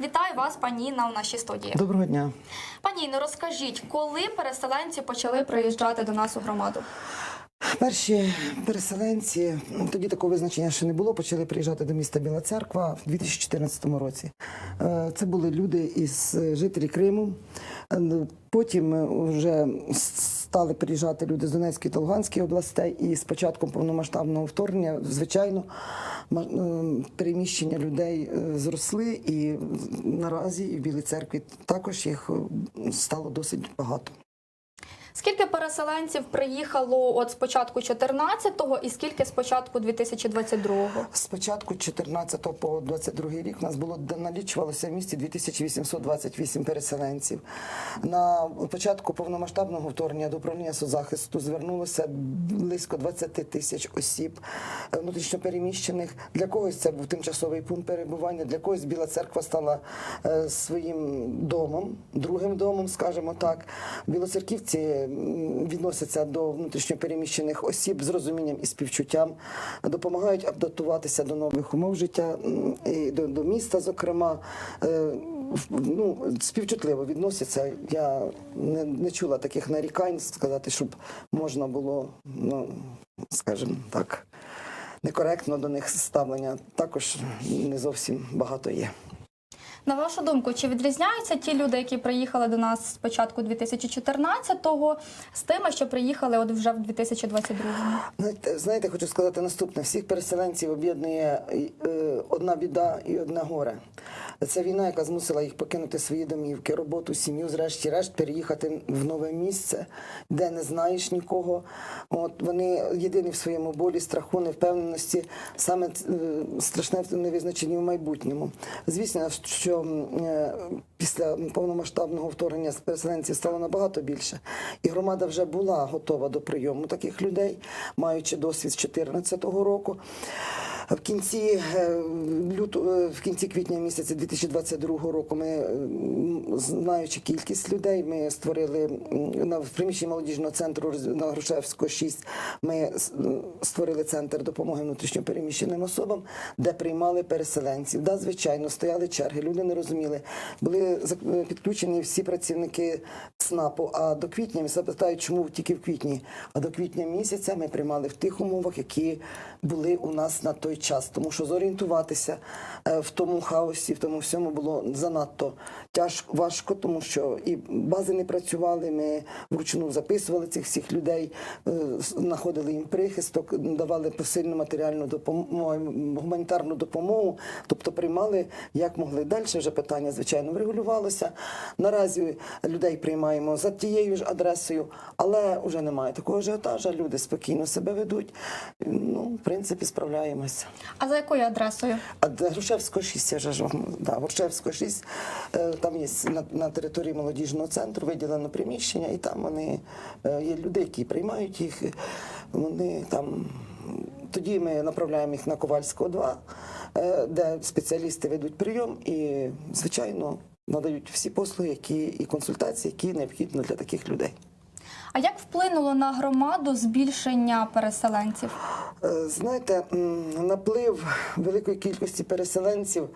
Вітаю вас, пані Інна, у нашій студії. Доброго дня. Пані Інно, розкажіть, коли переселенці почали приїжджати до нас у громаду? Перші переселенці, ну, тоді такого визначення ще не було, почали приїжджати до міста Біла Церква в 2014 році. Е, Це були люди із е, жителі Криму. Е, Потім е, вже стали приїжджати люди з Донецької та Луганської областей, і з початком повномасштабного вторгнення, звичайно, е, переміщення людей е, зросли, і наразі в Білій церкві також їх е, стало досить багато. Скільки переселенців приїхало от з початку 14-го і скільки з початку 2022-го? З початку 14 по 22 рік нас було налічувалося в місті 2828 переселенців. На початку повномасштабного вторгнення до управління соцзахисту звернулося близько 20 тисяч осіб е, внутрішньо переміщених. Для когось це був тимчасовий пункт перебування, для когось Біла церква стала е, своїм домом, другим домом, скажімо так. Білоцерківці відносяться до внутрішньо переміщених осіб з розумінням і співчуттям, допомагають адаптуватися до нових умов життя і до, до міста, зокрема. Е, Ну, співчутливо відносяться. Я не, не чула таких нарікань сказати, щоб можна було, ну скажімо так, некоректно до них ставлення. Також не зовсім багато є. На вашу думку, чи відрізняються ті люди, які приїхали до нас з початку 2014-го, з тими, що приїхали от вже в 2022-му? Знаєте, знаєте, хочу сказати наступне: всіх переселенців об'єднує е, одна біда і одне горе. Це війна, яка змусила їх покинути свої домівки, роботу, сім'ю, зрешті-решт, переїхати в нове місце, де не знаєш нікого. От вони єдині в своєму болі, страху, невпевненості, саме е, страшне в невизначенні в майбутньому. Звісно, що е, після повномасштабного вторгнення переселенців стало набагато більше, і громада вже була готова до прийому таких людей, маючи досвід з 2014 року. В кінці е, лютого, е, в кінці квітня місяця 2022 року ми, е, знаючи кількість людей, ми створили на приміщенні молодіжного центру на Грушевського 6, Ми створили центр допомоги внутрішньо переміщеним особам, де приймали переселенців. Да, звичайно, стояли черги. Люди не розуміли. Були підключені всі працівники ЦНАПу. А до квітня ми запитають, чому тільки в квітні. А до квітня місяця ми приймали в тих умовах, які були у нас на той час. Тому що зорієнтуватися е, в тому хаосі, в тому всьому було занадто тяжко, важко, тому що і бази не працювали. Ми вручну записували цих всіх людей, е, знаходили їм прихисток, давали посильну матеріальну допомогу, гуманітарну допомогу, тобто приймали як могли. Далі вже питання, звичайно, врегулювалося. Наразі людей приймаємо за тією ж адресою, але вже немає такого ажіотажа. Люди спокійно себе ведуть. Ну, в принципі, справляємося. А за якою адресою? Грушевського 6, я ж да, Грушевського 6, е, там є на, на території молодіжного центру виділено приміщення, і там вони є люди, які приймають їх. Вони там тоді ми направляємо їх на Ковальського 2, е, де спеціалісти ведуть прийом і, звичайно, надають всі послуги, які і консультації, які необхідні для таких людей. А як вплинуло на громаду збільшення переселенців? Е, Знаєте, наплив великої кількості переселенців.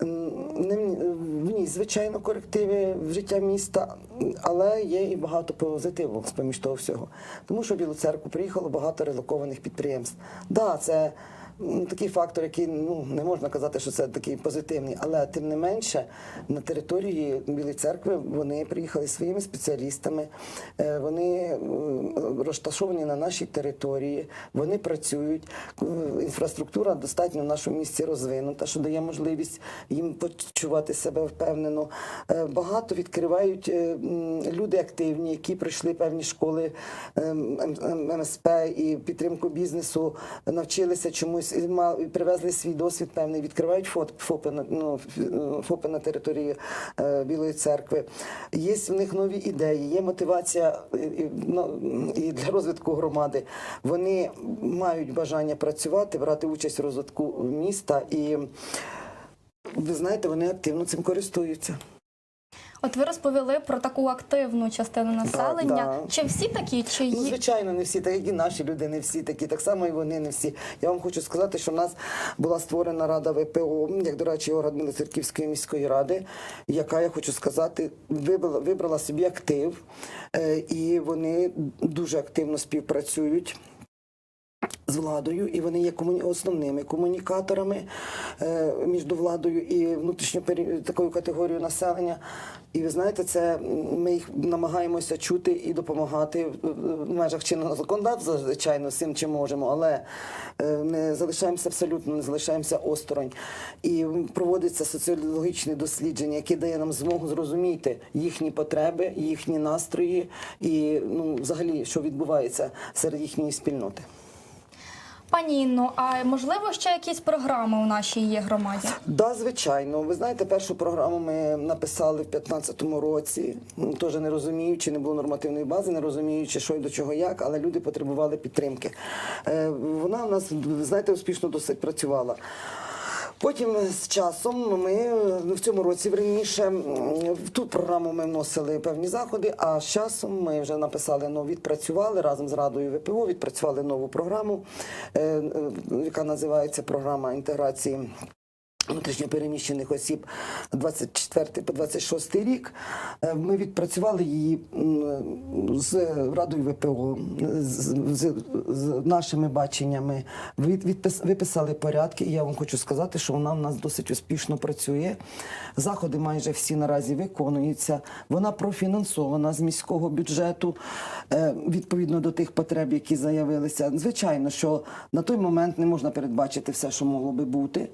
В ній, звичайно, корективи в життя міста, але є і багато позитиву з поміж того всього. Тому що в Білу церкву приїхало багато релокованих підприємств. Да, це такий фактор, який ну не можна казати, що це такий позитивний, але тим не менше на території Білої церкви вони приїхали своїми спеціалістами. е, Вони е, розташовані на нашій території, вони працюють. Е, Інфраструктура достатньо в нашому місті розвинута, що дає можливість їм почувати себе впевнено. Е, Багато відкривають е, люди активні, які пройшли певні школи е, МСП і підтримку бізнесу, навчилися чомусь привезли свій досвід певний, відкривають ФОПи на ну, ФОПи на території е, Білої церкви. Є в них нові ідеї, є мотивація ну, і для розвитку громади. Вони мають бажання працювати, брати участь в розвитку міста, і ви знаєте, вони активно цим користуються. От ви розповіли про таку активну частину населення. да. Чи всі такі, чи Ну, звичайно, не всі, так і наші люди, не всі такі, так само і вони не всі. Я вам хочу сказати, що в нас була створена рада ВПО, як, до речі, орган Білоцерківської міської ради, яка, я хочу сказати, вибрала, вибрала собі актив, е, і вони дуже активно співпрацюють. З владою, і вони є комуні... основними комунікаторами е, між владою і внутрішньо такою категорією населення. І ви знаєте, це ми їх намагаємося чути і допомагати в- в межах чинного законодавства, звичайно, всім чим можемо, але е, не залишаємося абсолютно, не залишаємося осторонь. І проводиться соціологічне дослідження, яке дає нам змогу зрозуміти їхні потреби, їхні настрої і ну, взагалі, що відбувається серед їхньої спільноти. Пані Інно, а можливо ще якісь програми у нашій є громаді? Да, звичайно. Ви знаєте, першу програму ми написали в 2015 році, теж не розуміючи, не було нормативної бази, не розуміючи, що і до чого як, але люди потребували підтримки. Е, Вона у нас, знаєте, успішно досить працювала. Потім з часом ми ну, в цьому році раніше в ту програму ми вносили певні заходи, а з часом ми вже написали ну, відпрацювали разом з Радою ВПО, відпрацювали нову програму, е, е, яка називається програма інтеграції. Внутрішньопереміщених осіб 24 по 26 рік. Е, Ми відпрацювали її з Радою ВПО, з, з, з нашими баченнями, від, відпис- виписали порядки. І я вам хочу сказати, що вона в нас досить успішно працює. Заходи майже всі наразі виконуються. Вона профінансована з міського бюджету е, відповідно до тих потреб, які заявилися. Звичайно, що на той момент не можна передбачити все, що могло би бути.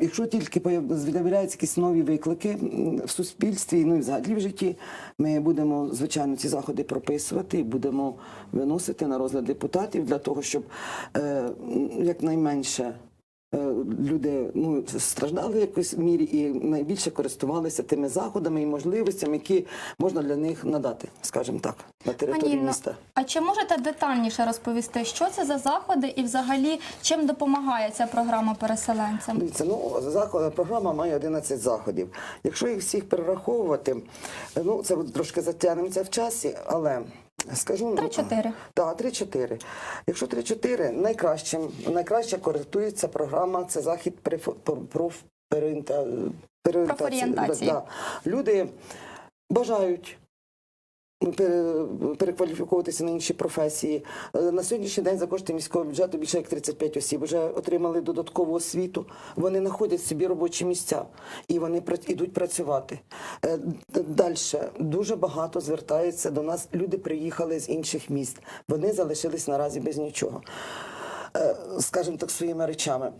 Якщо тільки з'являються якісь нові виклики в суспільстві, ну і взагалі в житті, ми будемо звичайно ці заходи прописувати і будемо виносити на розгляд депутатів для того, щоб е, якнайменше. Е, Люди ну страждали в якоїсь мірі і найбільше користувалися тими заходами і можливостями, які можна для них надати, скажімо так, на території Пані міста. а чи можете детальніше розповісти, що це за заходи і взагалі чим допомагає ця програма переселенцям? Дивіться, ну заход, програма має 11 заходів. Якщо їх всіх перераховувати, е, ну це трошки затягнеться в часі, але ну, Три-чотири. Так, 3-4. Якщо 3-4, найкраще, найкраще користується програма, це захід прифо- про- переорієнтації. Люди бажають пере- перекваліфікуватися на інші професії. Е, На сьогоднішній день за кошти міського бюджету більше як 35 осіб вже отримали додаткову освіту. Вони знаходять собі робочі місця і вони ідуть працювати. Далі дуже багато звертається до нас. Люди приїхали з інших міст. Вони залишились наразі без нічого. Е, Скажімо так, своїми речами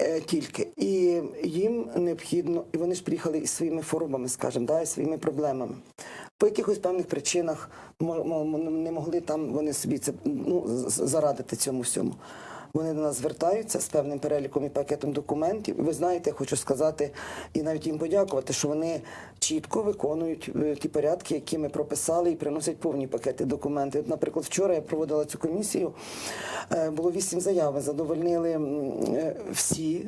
е, тільки. І їм необхідно, і вони ж приїхали із своїми хворобами, скажімо, да, і своїми проблемами. По якихось певних причинах не могли там вони собі це ну, зарадити цьому всьому. Вони до нас звертаються з певним переліком і пакетом документів. Ви знаєте, хочу сказати і навіть їм подякувати, що вони чітко виконують е, ті порядки, які ми прописали, і приносять повні пакети документів. От, наприклад, вчора я проводила цю комісію. е, Було вісім заяв. Задовольнили е, всі.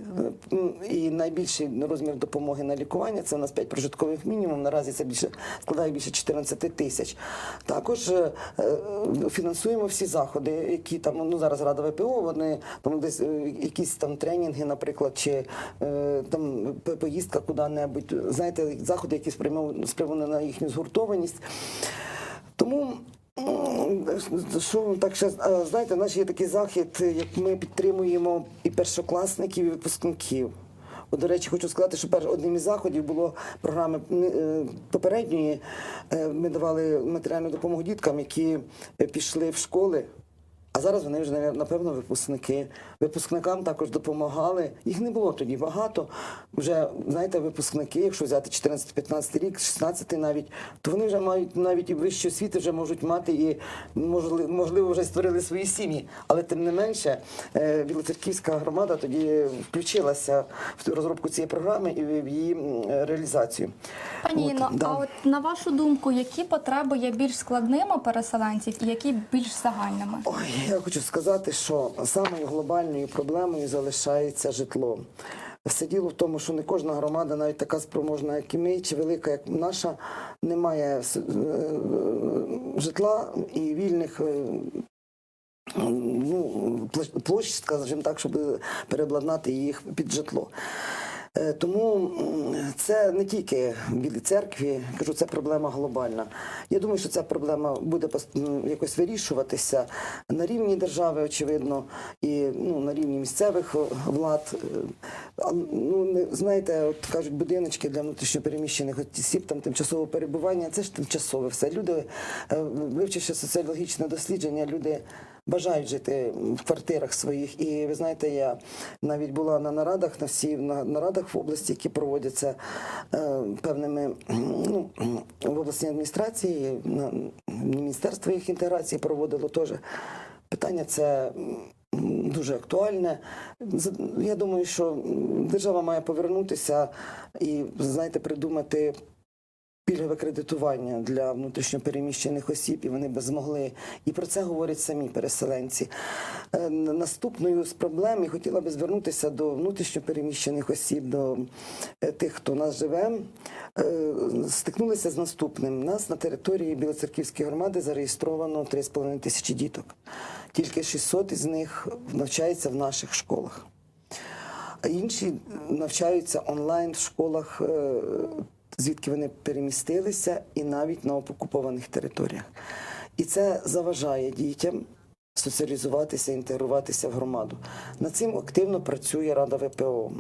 І найбільший розмір допомоги на лікування це у нас 5 прожиткових мінімум. Наразі це більше складає більше 14 тисяч. Також фінансуємо всі заходи, які там ну зараз Рада ВПО. Вони там десь е, якісь там тренінги, наприклад, чи е, там поїздка куди-небудь. Знаєте, заходи, які спрямовані на їхню згуртованість. Тому. Що так ще знаєте, у нас є такий захід, як ми підтримуємо і першокласників, і випускників. От, до речі, хочу сказати, що одним із заходів було програми е, попередньої. Ми давали матеріальну допомогу діткам, які пішли в школи. А зараз вони вже напевно випускники. Випускникам також допомагали. Їх не було тоді багато. Вже знаєте, випускники, якщо взяти 14-15 рік, 16 навіть, то вони вже мають навіть і вищу освіти вже можуть мати і можливо, вже створили свої сім'ї. Але тим не менше, е, Білоцерківська громада тоді включилася в розробку цієї програми і в її реалізацію. Пані От, Інно, да. а от на вашу думку, які потреби є більш складними переселенців і які більш загальними? Ой, я хочу сказати, що самою глобальною проблемою залишається житло. Все діло в тому, що не кожна громада, навіть така спроможна, як і ми, чи велика, як наша, не має е, житла і вільних е, ну, площ- скажімо так, щоб переобладнати їх під житло. Е, Тому це не тільки в Білій церкві, кажу, це проблема глобальна. Я думаю, що ця проблема буде якось вирішуватися на рівні держави, очевидно, і ну, на рівні місцевих е, влад. Е, Ну, знаєте, от кажуть, будиночки для внутрішньопереміщених осіб, там тимчасове перебування, це ж тимчасове все. Люди, вивчивши соціологічне дослідження, люди бажають жити в квартирах своїх. І ви знаєте, я навіть була на нарадах, на всі на нарадах в області, які проводяться е, певними ну, в обласній адміністрації, на Міністерство їх інтеграції проводило теж. Питання це дуже актуальне. Я думаю, що держава має повернутися і, знаєте, придумати пільгове кредитування для внутрішньопереміщених осіб, і вони би змогли. І про це говорять самі переселенці. Е, Наступною з проблем я хотіла би звернутися до внутрішньопереміщених осіб, до е, тих, хто у нас живе. Е, Стикнулися з наступним. У нас на території Білоцерківської громади зареєстровано 3,5 тисячі діток. Тільки 600 із них навчаються в наших школах інші навчаються онлайн в школах, звідки вони перемістилися, і навіть на окупованих територіях. І це заважає дітям соціалізуватися, інтегруватися в громаду. Над цим активно працює Рада ВПО,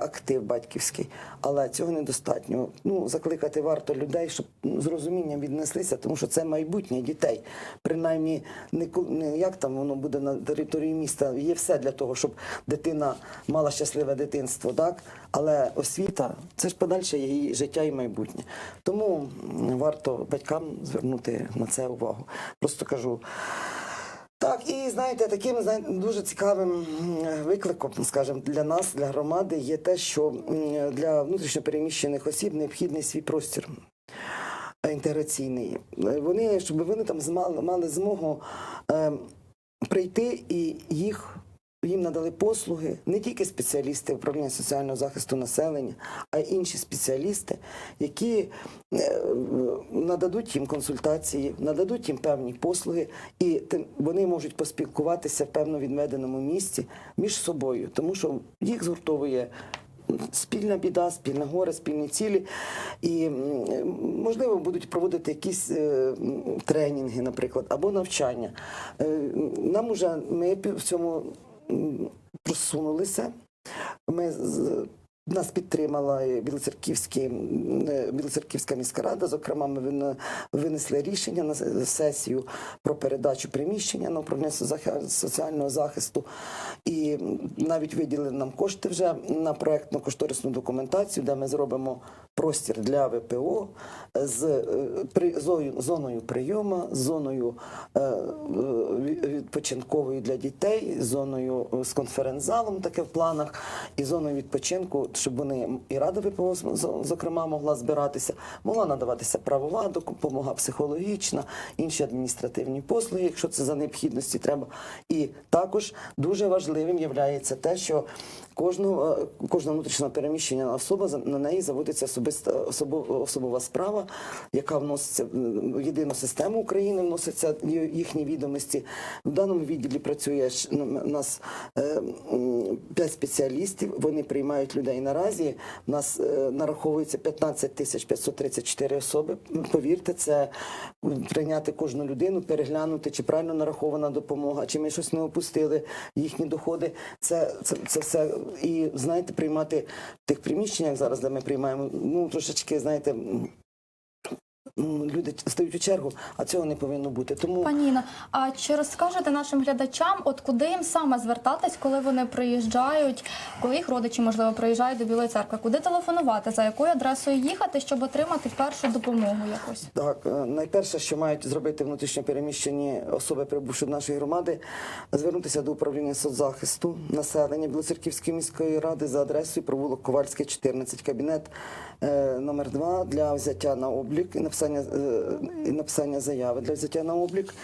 актив батьківський, але цього недостатньо. Ну, закликати варто людей, щоб ну, з розумінням віднеслися, тому що це майбутнє дітей. Принаймні, не, як там воно буде на території міста. Є все для того, щоб дитина мала щасливе дитинство, так? Але освіта це ж подальше її життя і майбутнє. Тому варто батькам звернути на це увагу. Просто кажу. Так, і знаєте, таким знаєте, дуже цікавим викликом, скажімо, для нас, для громади, є те, що для для внутрішньопереміщених осіб необхідний свій простір е, інтеграційний. Е, Вони, щоб вони там мали змогу е, прийти і їх. Їм надали послуги не тільки спеціалісти управління соціального захисту населення, а й інші спеціалісти, які е, нададуть їм консультації, нададуть їм певні послуги, і вони можуть поспілкуватися в певно відведеному місці між собою, тому що їх згуртовує спільна біда, спільне горе, спільні цілі. І можливо будуть проводити якісь е, тренінги, наприклад, або навчання. Е, Нам уже ми в цьому просунулися. Ми нас підтримала е, Білоцерківська міська рада. Зокрема, ми винесли рішення на сесію про передачу приміщення на управління соціального захисту. І навіть виділили нам кошти вже на проектну кошторисну документацію, де ми зробимо простір для ВПО з е, зоною прийому, зоною е, відпочинковою для дітей, зоною е, з конференц-залом, таке в планах, і зоною відпочинку, щоб вони і рада ВПО зокрема могла збиратися, могла надаватися правова допомога, психологічна, інші адміністративні послуги, якщо це за необхідності треба. І також дуже важливим є те, що кожного е, кожна внутрішньо переміщена особа на неї заводиться особиста особо- особова справа, яка вноситься в єдину систему України, вноситься їхні відомості. В даному відділі працює у нас е, п'ять спеціалістів. Вони приймають людей наразі. У нас е, нараховується 15 тисяч 534 особи. Повірте, це прийняти кожну людину, переглянути, чи правильно нарахована допомога, чи ми щось не опустили їхні доходи. Це, це, це все. І знаєте, приймати в тих приміщеннях зараз, де ми приймаємо, ну трошечки, знаєте. Люди стають у чергу, а цього не повинно бути. Тому Пані Інно, а чи розкажете нашим глядачам, от куди їм саме звертатись, коли вони приїжджають, коли їх родичі, можливо, приїжджають до Білої церкви? Куди телефонувати, за якою адресою їхати, щоб отримати першу допомогу якусь? Так, е, найперше, що мають зробити внутрішньо переміщені особи, прибувши до нашої громади, звернутися до управління соцзахисту населення Білоцерківської міської ради за адресою провулок Ковальський, 14, кабінет е, номер 2 для взяття на облік і написати написання, е, і написання заяви для взяття на облік.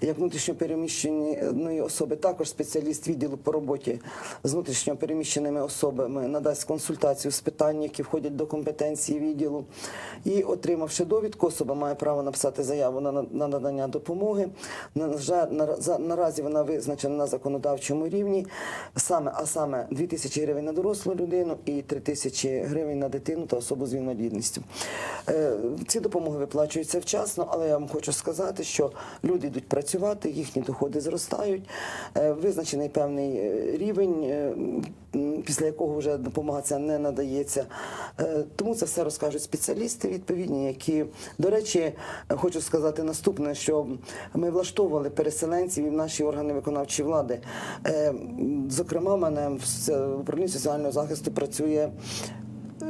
Як внутрішньо переміщеної особи, також спеціаліст відділу по роботі з внутрішньо переміщеними особами надасть консультацію з питань, які входять до компетенції відділу. І отримавши довідку, особа має право написати заяву на, на надання допомоги. Наразі вона визначена на законодавчому рівні, саме, а саме 2 тисячі гривень на дорослу людину і 3 тисячі гривень на дитину та особу з інвалідністю. Е, Ці допомоги виплачуються вчасно, але я вам хочу сказати, що люди йдуть працювати, їхні доходи зростають, Е, визначений певний е, рівень, е, після якого вже допомога ця не надається. Тому це все розкажуть спеціалісти відповідні, які, до речі, хочу сказати наступне, що ми влаштовували переселенців і в наші органи виконавчої влади. Зокрема, мене в управлінні соціального захисту працює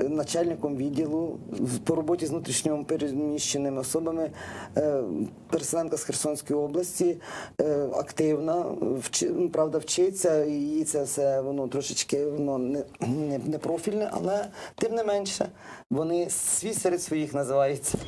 начальником відділу по роботі з внутрішньо переміщеними особами, е, переселенка з Херсонської області, е, активна, ну, правда, вчиться, і це все воно трошечки воно не, не, не профільне, але тим не менше вони свій серед своїх називаються.